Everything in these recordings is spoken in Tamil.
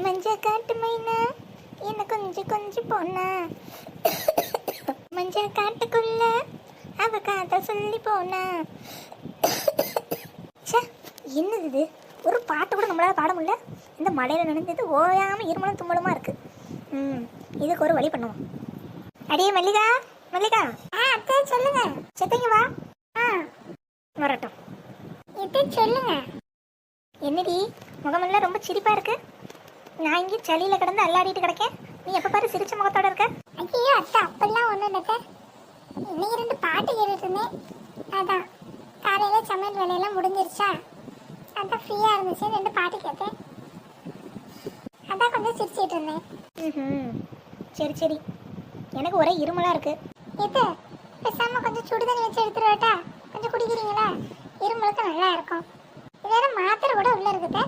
மஞ்சள் காட்டு மைனா. என்ன கொஞ்சம் கொஞ்சம் போனா. மஞ்சள் காட்டுக்குள்ள அவ காத்த சொல்லி போனா. ச்சே என்னது இது? ஒரு பாட்டு கூட நம்மளால பாட முடியல. இந்த மழையில நனைஞ்சது ஓயாம இருமலும் தும்மலுமா இருக்கு. ம் இதுக்கு ஒரு வழி பண்ணுவோம். அடியே மல்லிகா மல்லிகா. ஆ அத்தை சொல்லுங்க. செத்தங்க வா. ஆ வரட்டும். இது சொல்லுங்க. என்னடி முகமெல்லாம் ரொம்ப சிரிப்பா இருக்கு. நான் இங்கே சளியில கிடந்து அல்லாடிட்டு கிடக்கேன். நீ எப்ப பாரு சிரிச்ச முகத்தோட இருக்க. ஐயோ அத்தை அப்பெல்லாம் ஒண்ணும் இல்ல இன்னைக்கு ரெண்டு பாட்டு கேட்டுட்டு இருந்தேன். அதான் காலையில சமையல் வேலையெல்லாம் முடிஞ்சிருச்சா? அதான் ஃப்ரீயா இருந்துச்சு ரெண்டு பாட்டு கேட்டேன். அதான் கொஞ்சம் சிரிச்சிட்டு இருந்தேன். ம் சரி சரி. எனக்கு ஒரே இருமலா இருக்கு. இது பேசாம கொஞ்சம் சுடு தண்ணி வச்சு எடுத்துட்டு வரட்டா? கொஞ்சம் குடிக்கிறீங்களா? இருமலுக்கு நல்லா இருக்கும். வேற மாத்திரை கூட உள்ள இருக்குது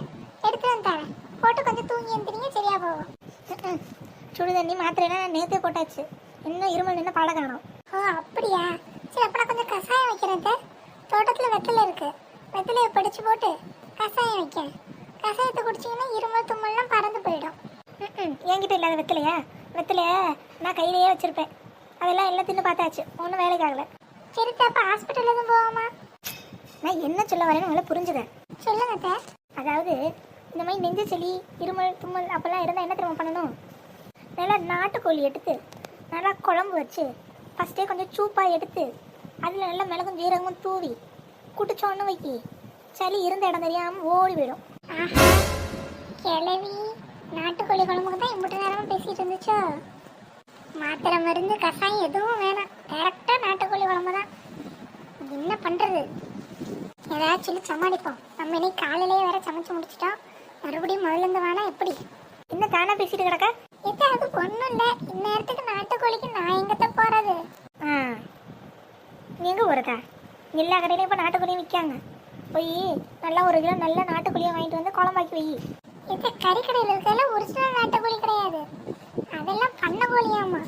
எடுத்து வந்து தரேன். போட்டு கொஞ்சம் தூங்கி எழுந்திரிங்க சரியா போகும். சுடு தண்ணி மாத்திரைலாம் நேற்றே போட்டாச்சு. இன்னும் இருமல் நின்று பாட காணும் ஓ அப்படியா? சரி அப்போ நான் கொஞ்சம் கஷாயம் வைக்கிறேன் தோட்டத்தில் வெத்தலை இருக்கு. வெத்தலையை படிச்சு போட்டு கஷாயம் வைக்க கஷாயத்தை குடிச்சீங்கன்னா இருமல் தும்மல்லாம் பறந்து போயிடும். என்கிட்ட இல்லாத வெத்தலையா? வெத்தலைய நான் கையிலேயே வச்சிருப்பேன். அதெல்லாம் எல்லாம் தின்னு பார்த்தாச்சு. ஒன்றும் வேலைக்கு ஆகல. சரி அப்ப ஹாஸ்பிட்டல் எதுவும் போகாமா நான் என்ன சொல்ல வரேன்னு நல்லா புரிஞ்சுதேன். சொல்லுங்க அதாவது இந்த மாதிரி நெஞ்சு செளி இருமல் தும்மல் அப்பெல்லாம் இருந்தால் என்ன திரும்ப பண்ணணும்? நல்லா நாட்டுக்கோழி எடுத்து நல்லா குழம்பு வச்சு ஃபஸ்ட்டே கொஞ்சம் சூப்பாக எடுத்து அதில் நல்லா மிளகும் ஜீரகமும் தூவி குட்டிச்சோன்னு வைக்கி சளி இருந்த இடம் தெரியாமல் ஓடி போயிடும். கிளவி நாட்டுக்கோழி குழம்புக்கு தான் இம்புட்டு நேரமாக பேசிகிட்டு இருந்துச்சோ? மாத்திரை மருந்து கஷாயம் எதுவும் வேணாம். கரெக்டாக நாட்டுக்கோழி குழம்பு தான். என்ன பண்ணுறது ஏதாச்சும் சொல்லி சமாளிப்போம். நம்ம இன்னைக்கு காலையிலேயே வேற சமைச்சு முடிச்சிட்டோம். மறுபடியும் முதல்ல இருந்து வானா எப்படி? என்ன தானா பேசிட்டு கிடக்க? எத்த அது ஒன்றும் இல்லை. இந்நேரத்துக்கு நாட்டுக்கோழிக்கு நான் எங்கத்த போறது? ஆ. நீ எங்கே போகிறதா எல்லா கடையிலையும் இப்போ நாட்டுக்கோழியும் விற்காங்க போய் நல்லா ஒரு கிலோ நல்ல நாட்டுக்கோழியை வாங்கிட்டு வந்து குழம்பாக்கி வை. இது கறிக்கடையில் இருக்கிறதுல ஒரிஜினல் நாட்டுக்கோழி கிடையாது. அதெல்லாம் பண்ண கோழியாமா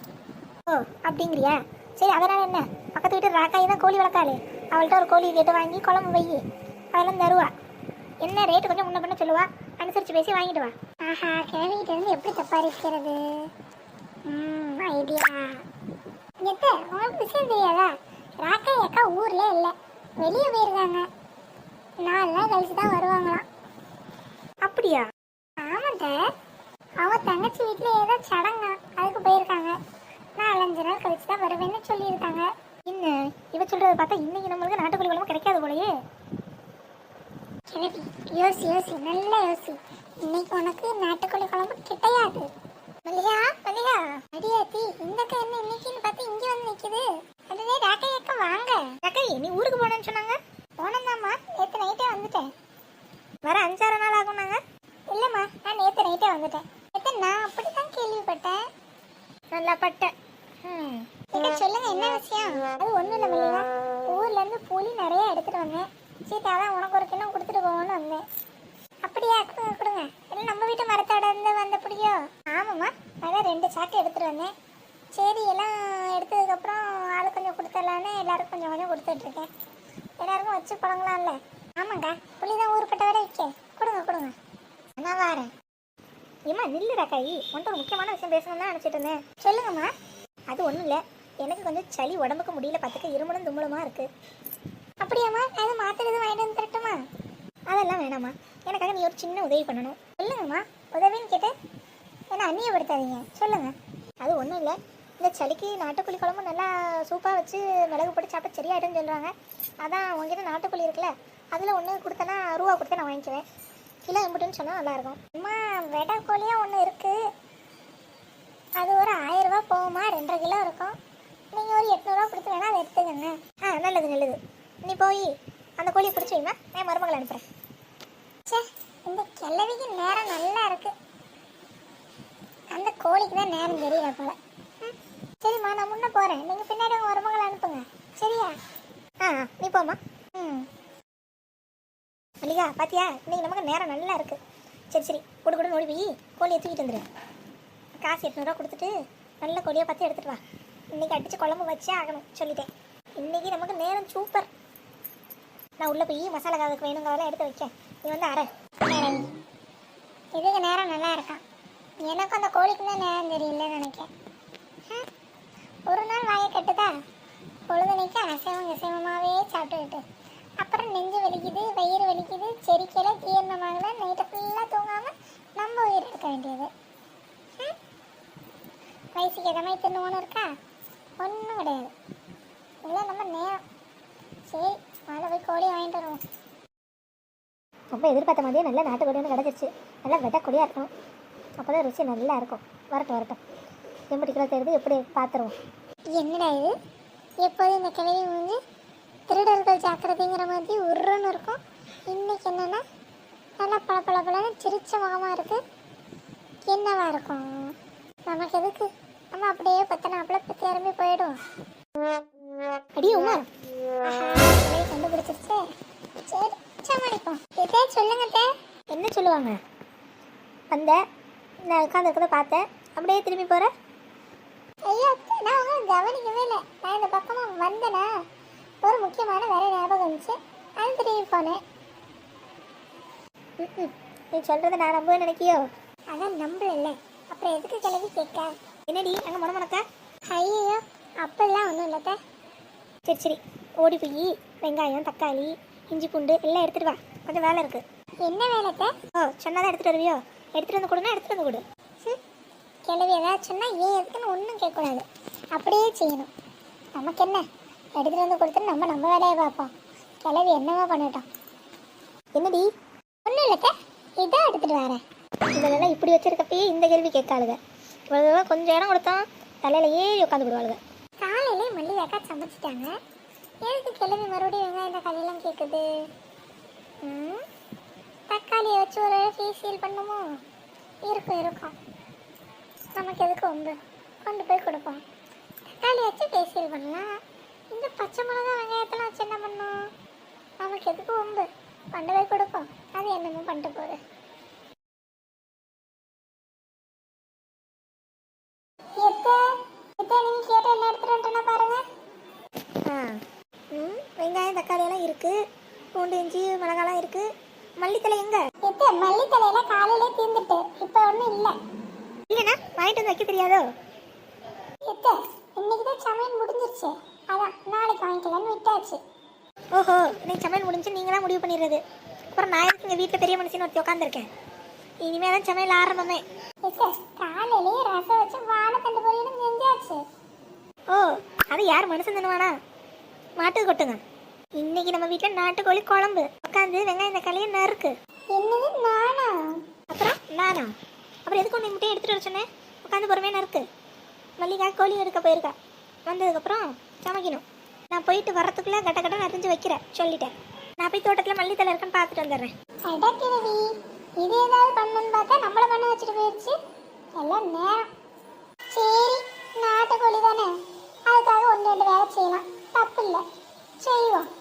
ஓ அப்படிங்கிறியா? சரி அதனால என்ன? பக்கத்து வீட்டு ராக்காய் தான் கோழி வளர்க்காளே. அவள்கிட்ட ஒரு கோழி கேட்டு வாங்கி குழம்பு வை. அதெல்லாம் தருவா. என்ன ரேட்டு கொஞ்சம் முன்ன பண்ண சொல்லுவா. அனுசரிச்சு பேசி வாங்கிட்டு வா. ஆஹா கிழவிகிட்ட இருந்து எப்படி தப்பா இருக்கிறது? ம் ஐடியா எத்த உங்களுக்கு விஷயம் தெரியாதா? ராக்காய் அக்கா ஊர்ல இல்லை. வெளியே போயிருக்காங்க. நாலு நாள் கழிச்சு தான் வருவாங்களாம். அப்படியா? ஆமாட்ட அவங்க தங்கச்சி வீட்ல ஏதோ சடங்கா அதுக்கு போயிருக்காங்க. நாலஞ்சு நாள் கழிச்சு தான் வருவேன்னு சொல்லியிருக்காங்க. என்ன? இவ சொல்றத பார்த்தா இன்னைக்கு நம்மளுக்கு நாட்டுக்கோழி குழம்பு கிடைக்காது போலயே. கிளவி யோசி யோசி நல்ல யோசி. இன்னைக்கு உனக்கு நாட்டுக்கோழி குழம்பு கிடையாது மல்லிகா மல்லிகா. அடியாத்தி இந்த அக்கா என்ன இன்னைக்குன்னு பார்த்து இங்க வந்து நிக்குது. அதுவே ராக்கை அக்கா வாங்க. ராக்கை நீ ஊருக்கு போனேன்னு சொன்னாங்க? போனதாம்மா நேற்று நைட்டே வந்துட்டேன். வர அஞ்சாறு நாள் ஆகும் நாங்க. இல்லம்மா நான் நேத்து நைட்டே வந்துட்டேன். நேற்று நான் அப்படிதான் கேள்விப்பட்டேன். நல்லா பட்டேன் ம். சொல்லுங்க என்ன விஷயம்? அது ஒண்ணும் இல்லை மல்லிகா. ஊர்ல இருந்து புளி நிறைய எடுத்துட்டு வந்தேன். சீதா தான் உனக்கு ஒரு கிண்ணம் போவோம்னு வந்தேன். அப்படியா? கொடுங்க கொடுங்க. இல்லை நம்ம வீட்டு மரத்தோட இருந்து வந்த புளியோ? ஆமாம்மா. அதான் ரெண்டு சாக்கு எடுத்துகிட்டு வந்தேன். சரி எல்லாம் எடுத்ததுக்கப்புறம் ஆளு கொஞ்சம் கொடுத்துடலான்னு எல்லாருக்கும் கொஞ்சம் கொஞ்சம் கொடுத்துட்ருக்கேன். எல்லாருக்கும் வச்சு பழங்கலாம்ல. ஆமாங்க. புளி தான் ஊருப்பட்ட வரை விற்க. கொடுங்க கொடுங்க. நான் வரேன். ஏம்மா நில்லுடா கை. உன்ட்ட ஒரு முக்கியமான விஷயம் பேசணும்னு தான் நினச்சிட்டு இருந்தேன். சொல்லுங்கம்மா. அது ஒன்றும் இல்லை. எனக்கு கொஞ்சம் சளி உடம்புக்கு முடியல. பார்த்துக்க. இருமலும் தும்மலுமா இருக்குது அப்படியாம்மா. அது மாத்திரை எதுவும் வாங்கிட்டு வந்து தரட்டுமா? அதெல்லாம் வேணாம்மா. எனக்காக நீ ஒரு சின்ன உதவி பண்ணணும். சொல்லுங்கம்மா உதவின்னு கேட்டு என்ன அந்நியப்படுத்தாதீங்க. சொல்லுங்கள் அது ஒன்றும் இல்லை. இந்த சளிக்கு நாட்டுக்கோழி குழம்பு நல்லா சூப்பாக வச்சு மிளகு போட்டு சாப்பிட்டு சரியாயிடும்னு சொல்கிறாங்க அதான் உங்ககிட்ட நாட்டுக்கோழி இருக்குல்ல அதில் ஒன்று கொடுத்தனா ரூபா கொடுத்து நான் வாங்கிக்குவேன். கிலோ எம்பிட்டுன்னு சொன்னால் நல்லாயிருக்கும் அம்மா வெடை கோழியாக ஒன்று இருக்குது அது ஒரு ஆயிரம் போகுமா? ரெண்டரை கிலோ இருக்கும். நீங்கள் ஒரு எட்நூறுவா கொடுத்து வேணால் அதை எடுத்துக்கங்க. ஆ நல்லது நல்லது. நீ போய் அந்த கோழியை பிடிச்சி வைமா நான் மருமகளை அனுப்புகிறேன் இந்த கிழவிக்கு நேரம் நல்லா இருக்கு. அந்த கோழிக்கு தான் நேரம் தெரியல போல. ம், சரிம்மா நான் முன்ன போகிறேன் நீங்கள் பின்னாடி உங்கள் மருமகளை அனுப்புங்க. சரியா? ஆ நீ போமா ம். மல்லிகா பாத்தியா? இன்னைக்கு நமக்கு நேரம் நல்லா இருக்கு. சரி சரி கொடு கொடு ஓடி போய் கோழியை தூக்கிட்டு வந்துடு காசு எட்நூறுவா கொடுத்துட்டு நல்ல கோழியை பார்த்து எடுத்துட்டு வா. இன்னைக்கு அடிச்சு குழம்பு வச்சே ஆகணும் சொல்லிட்டேன். இன்னைக்கு நமக்கு நேரம் சூப்பர். நான் உள்ளே போய் மசாலா காதுக்கு வேணுங்கிறதெல்லாம் எடுத்து வைக்கேன். நீ வந்து அரை. இதுக்கு நேரம் நல்லா இருக்கான் எனக்கு அந்த கோழிக்கு தான் நேரம் தெரியலன்னு நினைக்கிறேன். ஒரு நாள் வாயை கட்டுதா? பொழுதுனைக்கு அசைவம் அசைவமாகவே சாப்பிட்டுக்கிட்டு. அப்புறம் நெஞ்சு வலிக்குது வயிறு வலிக்குது செரிக்கல ஜீரணமாகல நைட்டை ஃபுல்லாக தூங்காமல் நம்ம உயிர் எடுக்க வேண்டியது. வயசுக்கு எதமே தின்னுவோன்னு இருக்கா? ஒன்றும் கிடையாது. இல்லை நம்ம நேரம். சரி மேலே போய் கோழி வாங்கிட்டு வருவோம். ரொம்ப எதிர்பார்த்த மாதிரியே நல்ல நாட்டு கோழி ஒன்று கிடச்சிருச்சு. நல்லா வெட்ட கொடியாக இருக்கணும். அப்போ தான் ருசி நல்லா இருக்கும். வரட்டும் வரட்டும். எம்பட்டி கிலோ தேடுது எப்படி பார்த்துருவோம் என்னடா இது? எப்போதும் இந்த கிழவி வந்து திருடர்கள் ஜாக்கிரதைங்கிற மாதிரி உருன்னு இருக்கும். இன்னைக்கு என்னன்னா நல்லா பள பள பளன்னு சிரிச்ச முகமா இருக்கு. என்னவா இருக்கும்? நமக்கு எதுக்கு? நம்ம அப்படியே பத்தனாப்புல பத்தி இறம்பி போயிடுவோம். அடி உமா என்ன சொல்லுவாங்க வந்த நான் உட்காந்து இருக்கிறத பார்த்தேன் அப்படியே திரும்பி போகிற ஐயோ நான் உங்களை கவனிக்கவே இல்லை. நான் இந்த பக்கமா வந்தேனா ஒரு முக்கியமான வேலை ஞாபகம் இருந்துச்சு அது திரும்பி போனேன். நீ சொல்கிறத நான் நம்பவே நினைக்கியோ? அதான் நம்பல அப்புறம் எதுக்கு கிளம்பி கேட்க? என்னடி அங்கே முட முடக்க ஐயோ அப்பெல்லாம் ஒன்றும் இல்லத்த சரி சரி. ஓடி போய் வெங்காயம் தக்காளி இஞ்சி பூண்டு எல்லாம் எடுத்துட்டு வா. கொஞ்சம் வேலை இருக்குது என்ன வேலைத்த ஓ சொன்னாதான் எடுத்துகிட்டு வருவியோ? எடுத்துகிட்டு வந்து கொடுங்க எடுத்துகிட்டு வந்து கொடு. கிளவி ஏதாவது சொன்னா ஏன் எதுக்குன்னு ஒன்றும் கேட்கக்கூடாது. அப்படியே செய்யணும். நமக்கு என்ன? எடுத்துட்டு வந்து கொடுத்துட்டு நம்ம நம்ம வேலையை பார்ப்போம். கிளவி என்னவா பண்ணட்டும். என்னடி? ஒன்றும் இல்லத்த இதான் எடுத்துட்டு வரேன். இவளெல்லாம் இப்படி வச்சிருக்கப்பயே இந்த கேள்வி கேட்காளுங்க இவளெல்லாம் கொஞ்சம் இடம் கொடுத்தோம் தலையில ஏறி உட்காந்து விடுவாளுங்க காலையிலே மல்லிகாக்கா சமைச்சிட்டாங்க. எதுக்கு கிளம்பி மறுபடியும் வெங்காயம் தக்காளியெல்லாம் கேட்குது ம், தக்காளியை வச்சு ஒரு ஃபேஷியல் பண்ணுமோ? இருக்கும் இருக்கும். நமக்கு எதுக்கு ஒம்பு கொண்டு போய் கொடுப்போம். தக்காளி வச்சு ஃபேஷியல் பண்ணலாம். இந்த பச்சை மிளகா வெங்காயத்தெல்லாம் வச்சு என்ன பண்ணோம் நமக்கு எதுக்கு ஒம்பு கொண்டு போய் கொடுப்போம். அது என்னமோ பண்ணிட்டு போகுது. ஆ. ம் வெங்காயம் தக்காளி எல்லாம் இருக்கு. பூண்டு இஞ்சி மிளகாலாம் இருக்கு. மல்லித்தலை எங்க? எத்த மல்லித்தலையில காலையிலே தீர்ந்துட்டு இப்ப ஒண்ணும் இல்ல. இல்லைண்ணா வாங்கிட்டு வந்து வைக்க தெரியாதோ? எத்த இன்னைக்கு தான் சமையல் முடிஞ்சிருச்சு. அதான் நாளைக்கு வாங்கிக்கலாம்னு விட்டாச்சு. ஓஹோ இன்னைக்கு சமையல் முடிஞ்சு நீங்களா முடிவு பண்ணிடுறது. அப்புறம் நான் எதுக்கு எங்கள் வீட்டில் பெரிய மனுஷன் ஒருத்தி உட்காந்துருக்கேன் இனிமே தான் சமையல் ஆரம்பமே. எத்த காலையிலேயே ரசம் வச்சு வாழைத்தண்டு பொரியலும் செஞ்சாச்சு. ஓ அது யார் மனுஷன் தானுவானா மாட்டுக்கு கொட்டுங்க. இன்னைக்கு நம்ம வீட்டில் நாட்டுக்கோழி குழம்பு. உட்காந்து வெங்காயம் தக்காளியை நறுக்கு. என்னது நானா? அப்புறம் நானா? அப்புறம் எதுக்கு ஒன்று மட்டும் எடுத்துகிட்டு வர சொன்னேன் உட்காந்து பொறுமையாக நறுக்கு. மல்லிகா கோழி எடுக்க போயிருக்கா. வந்ததுக்கப்புறம் சமைக்கணும். நான் போயிட்டு வரத்துக்குள்ளே கட்ட கட்ட நரிஞ்சு வைக்கிறேன். சொல்லிட்டேன். நான் போய் தோட்டத்தில் மல்லித்தலை இருக்குன்னு பார்த்துட்டு வந்துடுறேன். அடக்கிழவி இது ஏதாவது பண்ணுன்னு பார்த்தா நம்மள பண்ண வச்சுட்டு போயிடுச்சு எல்லாம் நேரம். சரி நாட்டுக்கோழி தானே. அதுக்காக ஒன்று ரெண்டு வேலை செய்யலாம். தப்பு இல்லை. செய்வோம்.